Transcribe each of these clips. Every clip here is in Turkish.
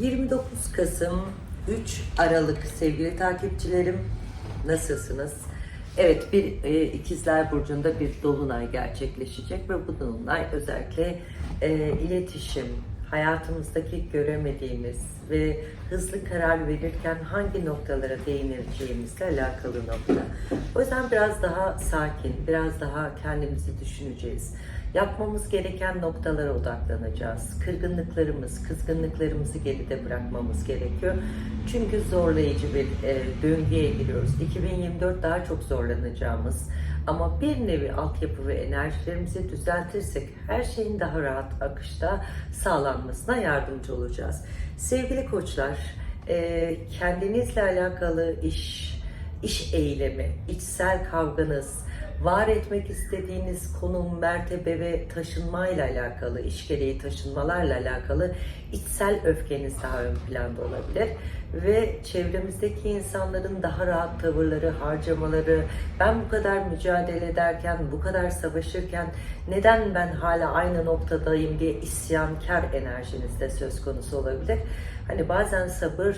29 Kasım 3 Aralık sevgili takipçilerim nasılsınız? Evet bir e, ikizler burcunda bir dolunay gerçekleşecek ve bu dolunay özellikle e, iletişim, hayatımızdaki göremediğimiz ve hızlı karar verirken hangi noktalara değineceğimizle alakalı nokta. O yüzden biraz daha sakin, biraz daha kendimizi düşüneceğiz. Yapmamız gereken noktalara odaklanacağız. Kırgınlıklarımız, kızgınlıklarımızı geride bırakmamız gerekiyor. Çünkü zorlayıcı bir e, döngüye giriyoruz. 2024 daha çok zorlanacağımız ama bir nevi altyapı ve enerjilerimizi düzeltirsek her şeyin daha rahat akışta sağlanmasına yardımcı olacağız. Sevgili koçlar, e, kendinizle alakalı iş, iş eylemi, içsel kavganız, var etmek istediğiniz konum, mertebe ve taşınmayla alakalı, iş gereği taşınmalarla alakalı içsel öfkeniz daha ön planda olabilir. Ve çevremizdeki insanların daha rahat tavırları, harcamaları, ben bu kadar mücadele ederken, bu kadar savaşırken neden ben hala aynı noktadayım diye isyankar enerjiniz de söz konusu olabilir. Hani bazen sabır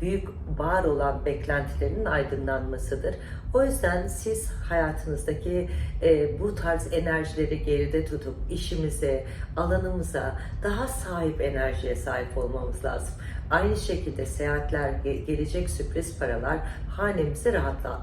büyük var olan beklentilerin aydınlanmasıdır. O yüzden siz hayatınızdaki e, bu tarz enerjileri geride tutup işimize, alanımıza daha sahip enerjiye sahip olmamız lazım. Aynı şekilde seyahatler, ge- gelecek sürpriz paralar hanemizi rahatlat,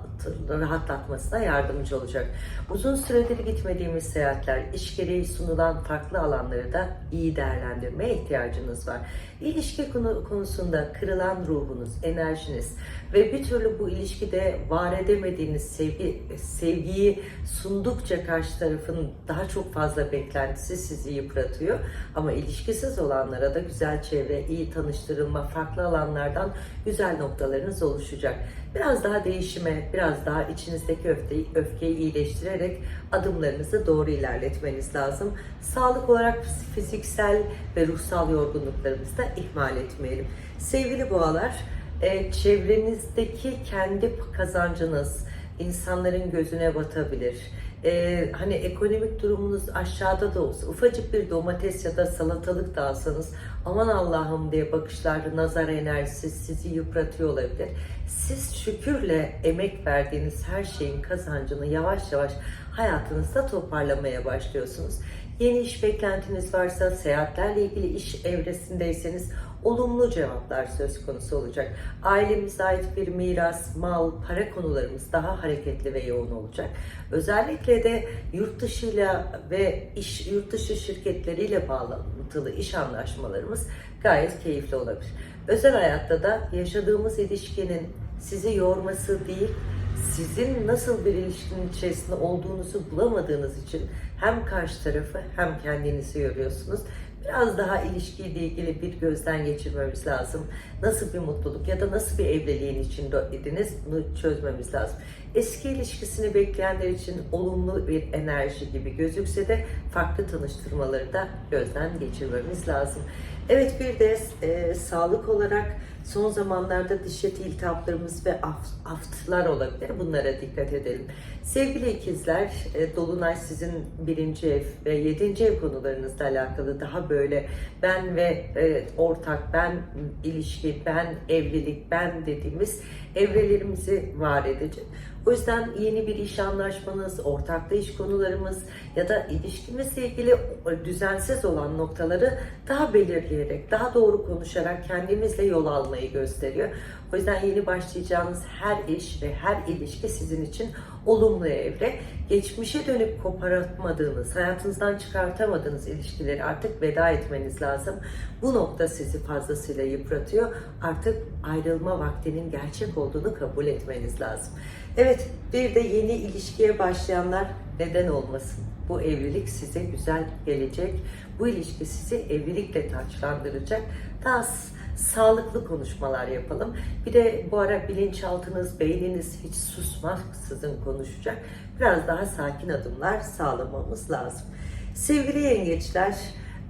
rahatlatmasına yardımcı olacak. Uzun süredir gitmediğimiz seyahatler, iş gereği sunulan farklı alanları da iyi değerlendirmeye ihtiyacınız var. İlişki konu- konusunda kırılan ruhunuz, enerjiniz ve bir türlü bu ilişkide var edemediğiniz sevgi, sevgiyi sundukça karşı tarafın daha çok fazla beklentisi sizi yıpratıyor. Ama ilişkisiz olanlara da güzel çevre, iyi tanıştırılma, farklı alanlardan güzel noktalarınız oluşacak. Biraz daha değişime, biraz daha içinizdeki öfkeyi, öfkeyi iyileştirerek adımlarınızı doğru ilerletmeniz lazım. Sağlık olarak fiziksel ve ruhsal yorgunluklarımızı da ihmal etmeyelim. Sevgili boğalar, e, çevrenizdeki kendi kazancınız insanların gözüne batabilir. E, hani ekonomik durumunuz aşağıda da olsa ufacık bir domates ya da salatalık da alsanız aman Allah'ım diye bakışlar, nazar enerjisi sizi yıpratıyor olabilir. Siz şükürle emek verdiğiniz her şeyin kazancını yavaş yavaş hayatınızda toparlamaya başlıyorsunuz. Yeni iş beklentiniz varsa, seyahatlerle ilgili iş evresindeyseniz olumlu cevaplar söz konusu olacak. Ailemize ait bir miras, mal, para konularımız daha hareketli ve yoğun olacak. Özellikle de yurt dışıyla ve iş yurt dışı şirketleriyle bağlantılı iş anlaşmalarımız gayet keyifli olabilir. Özel hayatta da yaşadığımız ilişkinin sizi yorması değil, sizin nasıl bir ilişkinin içerisinde olduğunuzu bulamadığınız için hem karşı tarafı hem kendinizi yoruyorsunuz. Biraz daha ilişkiyle ilgili bir gözden geçirmemiz lazım. Nasıl bir mutluluk ya da nasıl bir evliliğin içindeydiniz bunu çözmemiz lazım. Eski ilişkisini bekleyenler için olumlu bir enerji gibi gözükse de farklı tanıştırmaları da gözden geçirmemiz lazım. Evet bir de e, sağlık olarak son zamanlarda diş eti iltihaplarımız ve af- aftlar olabilir. Bunlara dikkat edelim. Sevgili ikizler, e, Dolunay sizin birinci ev ve yedinci ev konularınızla alakalı daha böyle ben ve e, ortak, ben ilişki, ben evlilik, ben dediğimiz evrelerimizi var edecek. O yüzden yeni bir iş anlaşmanız, ortaklı iş konularımız ya da ilişkimizle ilgili düzensiz olan noktaları daha belirleyerek, daha doğru konuşarak kendimizle yol almayı gösteriyor. O yüzden yeni başlayacağınız her iş ve her ilişki sizin için olumlu evre. Geçmişe dönüp kopartmadığınız, hayatınızdan çıkartamadığınız ilişkileri artık veda etmeniz lazım. Bu nokta sizi fazlasıyla yıpratıyor. Artık ayrılma vaktinin gerçek olduğunu kabul etmeniz lazım. Evet, bir de yeni ilişkiye başlayanlar neden olmasın? Bu evlilik size güzel gelecek. Bu ilişki sizi evlilikle taçlandıracak. Daha sağlıklı konuşmalar yapalım. Bir de bu ara bilinçaltınız, beyniniz hiç susmaksızın konuşacak. Biraz daha sakin adımlar sağlamamız lazım. Sevgili yengeçler,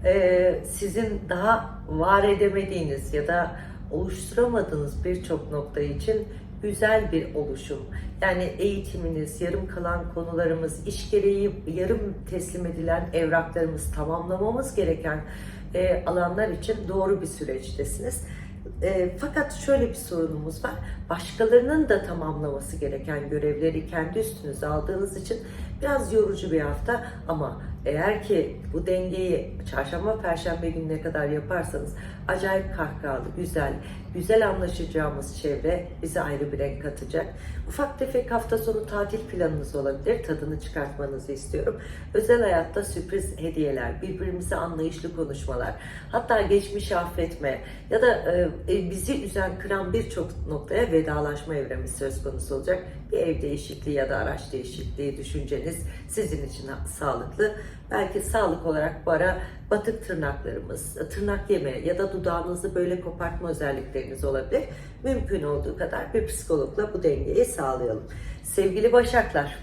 e, sizin daha var edemediğiniz ya da oluşturamadığınız birçok nokta için güzel bir oluşum. Yani eğitiminiz, yarım kalan konularımız, iş gereği yarım teslim edilen evraklarımız, tamamlamamız gereken e, alanlar için doğru bir süreçtesiniz. E, fakat şöyle bir sorunumuz var. Başkalarının da tamamlaması gereken görevleri kendi üstünüze aldığınız için biraz yorucu bir hafta ama eğer ki bu dengeyi çarşamba perşembe gününe kadar yaparsanız acayip kahkahalı, güzel, güzel anlaşacağımız çevre bize ayrı bir renk katacak. Ufak tefek hafta sonu tatil planınız olabilir. Tadını çıkartmanızı istiyorum. Özel hayatta sürpriz hediyeler, birbirimize anlayışlı konuşmalar, hatta geçmişi affetme ya da e, bizi üzen, kıran birçok noktaya vedalaşma evremiz söz konusu olacak. Bir ev değişikliği ya da araç değişikliği düşünceniz sizin için sağlıklı. Belki sağlık olarak bu ara batık tırnaklarımız, tırnak yeme ya da dudağınızı böyle kopartma özellikleriniz olabilir. Mümkün olduğu kadar bir psikologla bu dengeyi sağlayalım. Sevgili Başaklar,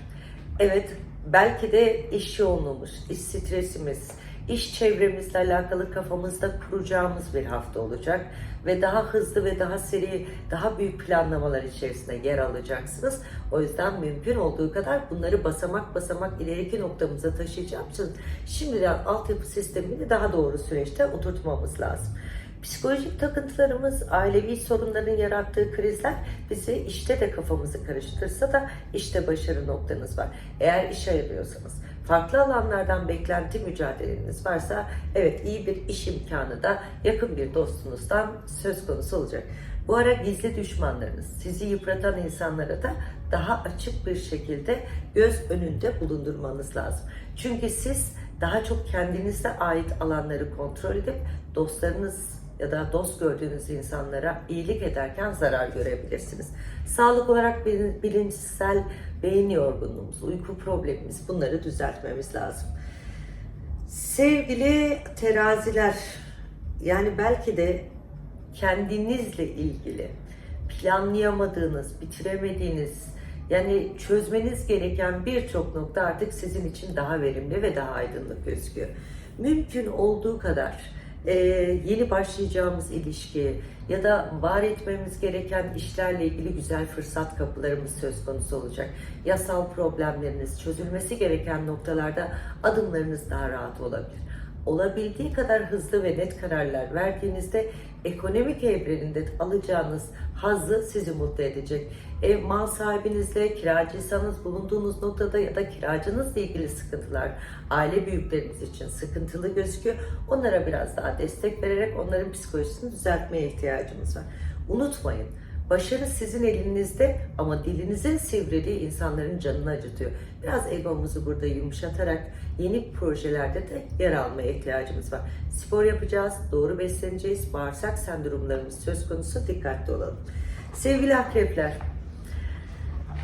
evet belki de iş yoğunluğumuz, iş stresimiz, iş çevremizle alakalı kafamızda kuracağımız bir hafta olacak ve daha hızlı ve daha seri, daha büyük planlamalar içerisinde yer alacaksınız. O yüzden mümkün olduğu kadar bunları basamak basamak ileriki noktamıza taşıyacağım için şimdiden altyapı sistemini daha doğru süreçte oturtmamız lazım. Psikolojik takıntılarımız, ailevi sorunların yarattığı krizler bizi işte de kafamızı karıştırsa da işte başarı noktanız var. Eğer iş arıyorsanız, farklı alanlardan beklenti mücadeleniz varsa evet iyi bir iş imkanı da yakın bir dostunuzdan söz konusu olacak. Bu ara gizli düşmanlarınız, sizi yıpratan insanlara da daha açık bir şekilde göz önünde bulundurmanız lazım. Çünkü siz daha çok kendinize ait alanları kontrol edip dostlarınız ya da dost gördüğünüz insanlara iyilik ederken zarar görebilirsiniz. Sağlık olarak bilinçsel beyin yorgunluğumuz, uyku problemimiz bunları düzeltmemiz lazım. Sevgili teraziler, yani belki de kendinizle ilgili planlayamadığınız, bitiremediğiniz, yani çözmeniz gereken birçok nokta artık sizin için daha verimli ve daha aydınlık gözüküyor. Mümkün olduğu kadar e, yeni başlayacağımız ilişki ya da var etmemiz gereken işlerle ilgili güzel fırsat kapılarımız söz konusu olacak. Yasal problemleriniz, çözülmesi gereken noktalarda adımlarınız daha rahat olabilir olabildiği kadar hızlı ve net kararlar verdiğinizde ekonomik evreninde alacağınız hazzı sizi mutlu edecek. Ev mal sahibinizle, kiracıysanız bulunduğunuz noktada ya da kiracınızla ilgili sıkıntılar aile büyükleriniz için sıkıntılı gözüküyor. Onlara biraz daha destek vererek onların psikolojisini düzeltmeye ihtiyacımız var. Unutmayın, Başarı sizin elinizde ama dilinizin sivriliği insanların canını acıtıyor. Biraz egomuzu burada yumuşatarak yeni projelerde de yer almaya ihtiyacımız var. Spor yapacağız, doğru besleneceğiz, bağırsak sendromlarımız söz konusu dikkatli olalım. Sevgili akrepler,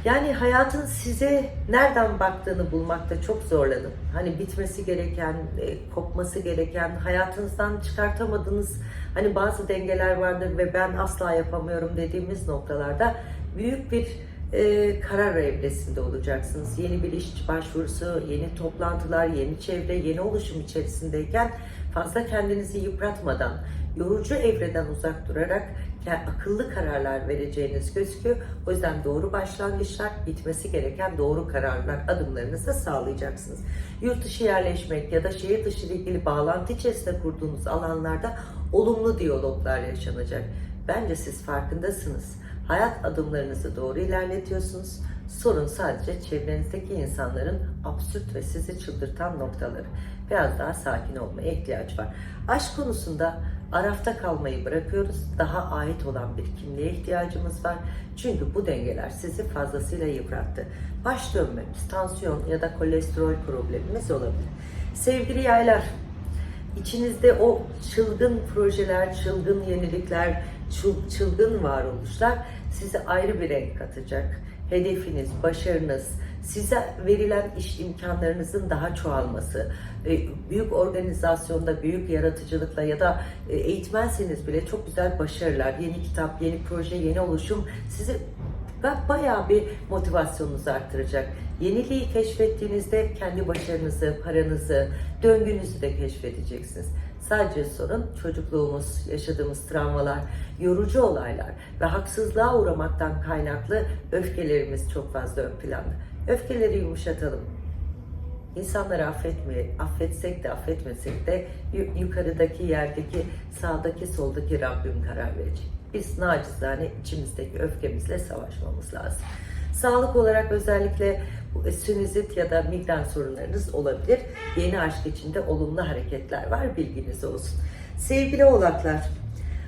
yani hayatın size nereden baktığını bulmakta çok zorlanın. Hani bitmesi gereken, e, kopması gereken, hayatınızdan çıkartamadığınız hani bazı dengeler vardır ve ben asla yapamıyorum dediğimiz noktalarda büyük bir e, karar evresinde olacaksınız. Yeni bir iş başvurusu, yeni toplantılar, yeni çevre, yeni oluşum içerisindeyken fazla kendinizi yıpratmadan, yorucu evreden uzak durarak akıllı kararlar vereceğiniz gözüküyor. O yüzden doğru başlangıçlar, bitmesi gereken doğru kararlar adımlarınızı sağlayacaksınız. Yurt dışı yerleşmek ya da şehir dışı ile ilgili bağlantı içerisinde kurduğunuz alanlarda olumlu diyaloglar yaşanacak. Bence siz farkındasınız. Hayat adımlarınızı doğru ilerletiyorsunuz. Sorun sadece çevrenizdeki insanların absürt ve sizi çıldırtan noktaları. Biraz daha sakin olmaya ihtiyaç var. Aşk konusunda arafta kalmayı bırakıyoruz. Daha ait olan bir kimliğe ihtiyacımız var. Çünkü bu dengeler sizi fazlasıyla yıprattı. Baş dönmemiz, tansiyon ya da kolesterol problemimiz olabilir. Sevgili yaylar, içinizde o çılgın projeler, çılgın yenilikler, çılgın varoluşlar size ayrı bir renk katacak. Hedefiniz, başarınız, size verilen iş imkanlarınızın daha çoğalması, e, büyük organizasyonda, büyük yaratıcılıkla ya da e, eğitmenseniz bile çok güzel başarılar, yeni kitap, yeni proje, yeni oluşum sizi bayağı bir motivasyonunuzu arttıracak. Yeniliği keşfettiğinizde kendi başarınızı, paranızı, döngünüzü de keşfedeceksiniz. Sadece sorun çocukluğumuz, yaşadığımız travmalar, yorucu olaylar ve haksızlığa uğramaktan kaynaklı öfkelerimiz çok fazla ön planda. Öfkeleri yumuşatalım. İnsanları affetme, affetsek de affetmesek de yu- yukarıdaki yerdeki sağdaki soldaki Rabbim karar verecek. Biz nacizane içimizdeki öfkemizle savaşmamız lazım. Sağlık olarak özellikle sinüzit ya da migren sorunlarınız olabilir. Yeni aşk içinde olumlu hareketler var bilginiz olsun. Sevgili oğlaklar,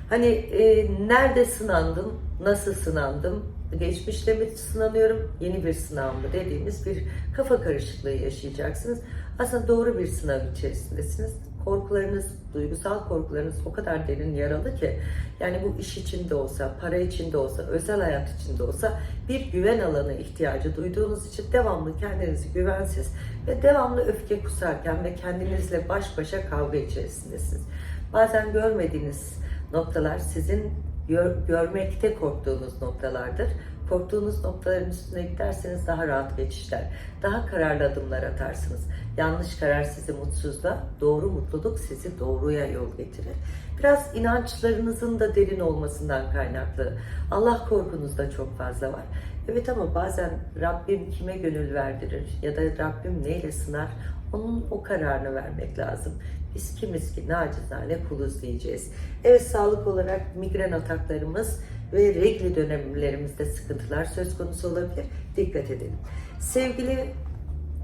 hani e, nerede sınandım, nasıl sınandım, geçmişte mi sınanıyorum, yeni bir sınav mı dediğimiz bir kafa karışıklığı yaşayacaksınız. Aslında doğru bir sınav içerisindesiniz. Korkularınız, duygusal korkularınız o kadar derin yaralı ki yani bu iş içinde olsa, para içinde olsa, özel hayat içinde olsa bir güven alanı ihtiyacı duyduğunuz için devamlı kendinizi güvensiz ve devamlı öfke kusarken ve kendinizle baş başa kavga içerisindesiniz. Bazen görmediğiniz noktalar sizin gör- görmekte korktuğunuz noktalardır. Korktuğunuz noktaların üstüne giderseniz daha rahat geçişler, daha kararlı adımlar atarsınız. Yanlış karar sizi mutsuzluğa, doğru mutluluk sizi doğruya yol getirir. Biraz inançlarınızın da derin olmasından kaynaklı. Allah korkunuz da çok fazla var. Evet ama bazen Rabbim kime gönül verdirir ya da Rabbim neyle sınar onun o kararını vermek lazım. Biz kimiz ki nacizane kuluz diyeceğiz. Evet sağlık olarak migren ataklarımız ve regli dönemlerimizde sıkıntılar söz konusu olabilir. Dikkat edelim. Sevgili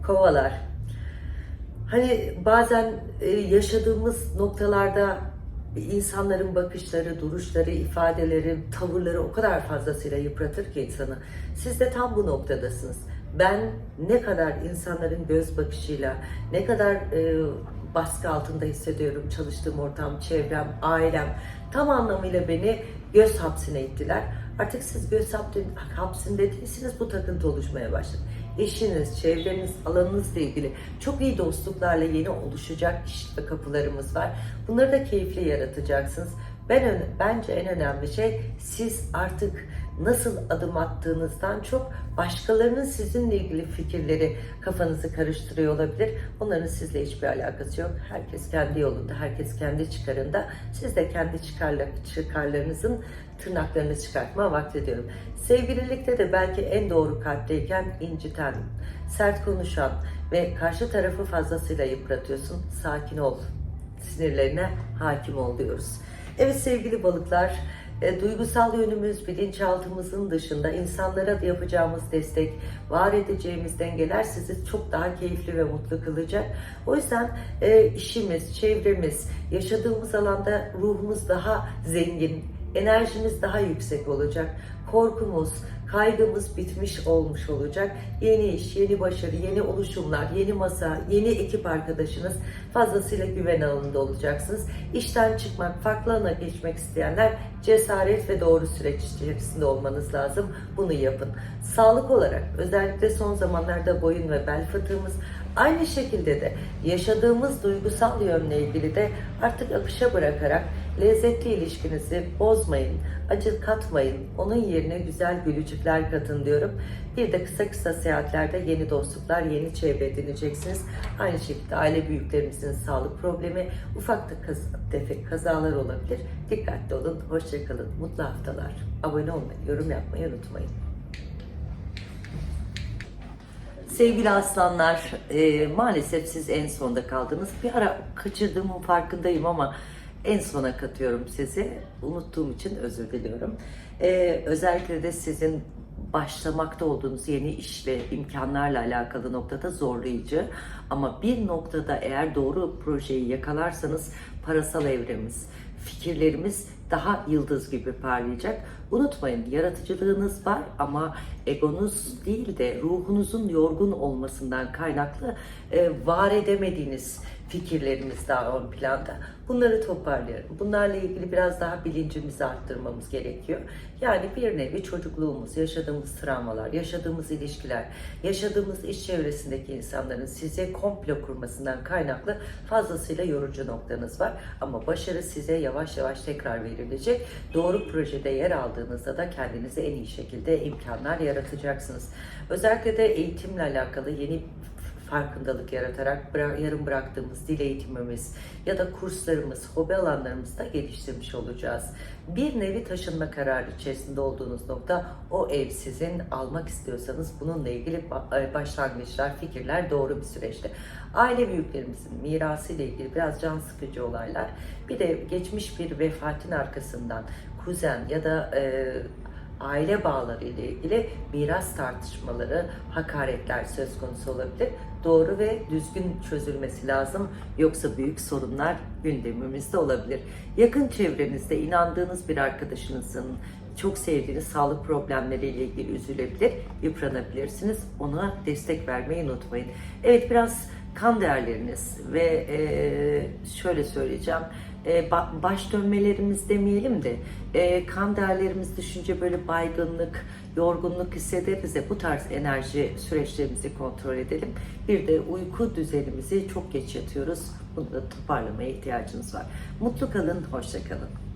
kovalar, hani bazen e, yaşadığımız noktalarda insanların bakışları, duruşları, ifadeleri, tavırları o kadar fazlasıyla yıpratır ki insanı. Siz de tam bu noktadasınız. Ben ne kadar insanların göz bakışıyla, ne kadar e, baskı altında hissediyorum çalıştığım ortam, çevrem, ailem tam anlamıyla beni göz hapsine ittiler. Artık siz göz hapsin- hapsinde değilsiniz bu takıntı oluşmaya başladı. Eşiniz, çevreniz, alanınızla ilgili çok iyi dostluklarla yeni oluşacak kişilik ve kapılarımız var. Bunları da keyifli yaratacaksınız. Ben bence en önemli şey siz artık nasıl adım attığınızdan çok başkalarının sizinle ilgili fikirleri kafanızı karıştırıyor olabilir. Onların sizle hiçbir alakası yok. Herkes kendi yolunda, herkes kendi çıkarında. Siz de kendi çıkarlar, çıkarlarınızın tırnaklarını çıkartma vakti diyorum. Sevgililikte de belki en doğru kalpteyken inciten, sert konuşan ve karşı tarafı fazlasıyla yıpratıyorsun. Sakin ol. Sinirlerine hakim ol diyoruz. Evet sevgili balıklar, e, duygusal yönümüz, bilinçaltımızın dışında insanlara yapacağımız destek, var edeceğimiz dengeler sizi çok daha keyifli ve mutlu kılacak. O yüzden e, işimiz, çevremiz, yaşadığımız alanda ruhumuz daha zengin, enerjimiz daha yüksek olacak. Korkumuz, kaygımız bitmiş olmuş olacak. Yeni iş, yeni başarı, yeni oluşumlar, yeni masa, yeni ekip arkadaşınız fazlasıyla güven alanında olacaksınız. İşten çıkmak, farklı alana geçmek isteyenler cesaret ve doğru süreç içerisinde olmanız lazım. Bunu yapın. Sağlık olarak özellikle son zamanlarda boyun ve bel fıtığımız aynı şekilde de yaşadığımız duygusal yönle ilgili de artık akışa bırakarak lezzetli ilişkinizi bozmayın, acı katmayın, onun yerine güzel gülücükler katın diyorum. Bir de kısa kısa seyahatlerde yeni dostluklar, yeni çevre edineceksiniz. Aynı şekilde aile büyüklerimizin sağlık problemi, ufak tefek kazalar olabilir. Dikkatli olun, hoşçakalın, mutlu haftalar. Abone olmayı, yorum yapmayı unutmayın. Sevgili aslanlar, e, maalesef siz en sonda kaldınız. Bir ara kaçırdığımın farkındayım ama en sona katıyorum sizi. Unuttuğum için özür diliyorum. E, özellikle de sizin başlamakta olduğunuz yeni işle, imkanlarla alakalı noktada zorlayıcı. Ama bir noktada eğer doğru projeyi yakalarsanız parasal evremiz, fikirlerimiz daha yıldız gibi parlayacak. Unutmayın yaratıcılığınız var ama egonuz değil de ruhunuzun yorgun olmasından kaynaklı e, var edemediğiniz fikirlerimiz daha ön planda. Bunları toparlayalım. Bunlarla ilgili biraz daha bilincimizi arttırmamız gerekiyor. Yani bir nevi çocukluğumuz, yaşadığımız travmalar, yaşadığımız ilişkiler, yaşadığımız iş çevresindeki insanların size komplo kurmasından kaynaklı fazlasıyla yorucu noktanız var. Ama başarı size yavaş yavaş tekrar verilecek. Doğru projede yer aldığınızda da kendinize en iyi şekilde imkanlar yaratacaksınız. Özellikle de eğitimle alakalı yeni farkındalık yaratarak yarım bıraktığımız dil eğitimimiz ya da kurslarımız, hobi alanlarımızda geliştirmiş olacağız. Bir nevi taşınma kararı içerisinde olduğunuz nokta o ev sizin almak istiyorsanız bununla ilgili e, başlangıçlar, fikirler doğru bir süreçte. Aile büyüklerimizin mirası ile ilgili biraz can sıkıcı olaylar. Bir de geçmiş bir vefatın arkasından kuzen ya da e, aile bağları ile ilgili miras tartışmaları, hakaretler söz konusu olabilir. Doğru ve düzgün çözülmesi lazım. Yoksa büyük sorunlar gündemimizde olabilir. Yakın çevrenizde inandığınız bir arkadaşınızın çok sevdiğiniz sağlık problemleriyle ilgili üzülebilir, yıpranabilirsiniz. Ona destek vermeyi unutmayın. Evet biraz kan değerleriniz ve şöyle söyleyeceğim e, ba- baş dönmelerimiz demeyelim de e, kan değerlerimiz düşünce böyle baygınlık, yorgunluk hissederiz de bu tarz enerji süreçlerimizi kontrol edelim. Bir de uyku düzenimizi çok geç yatıyoruz. Bunu da toparlamaya ihtiyacınız var. Mutlu kalın, hoşça kalın.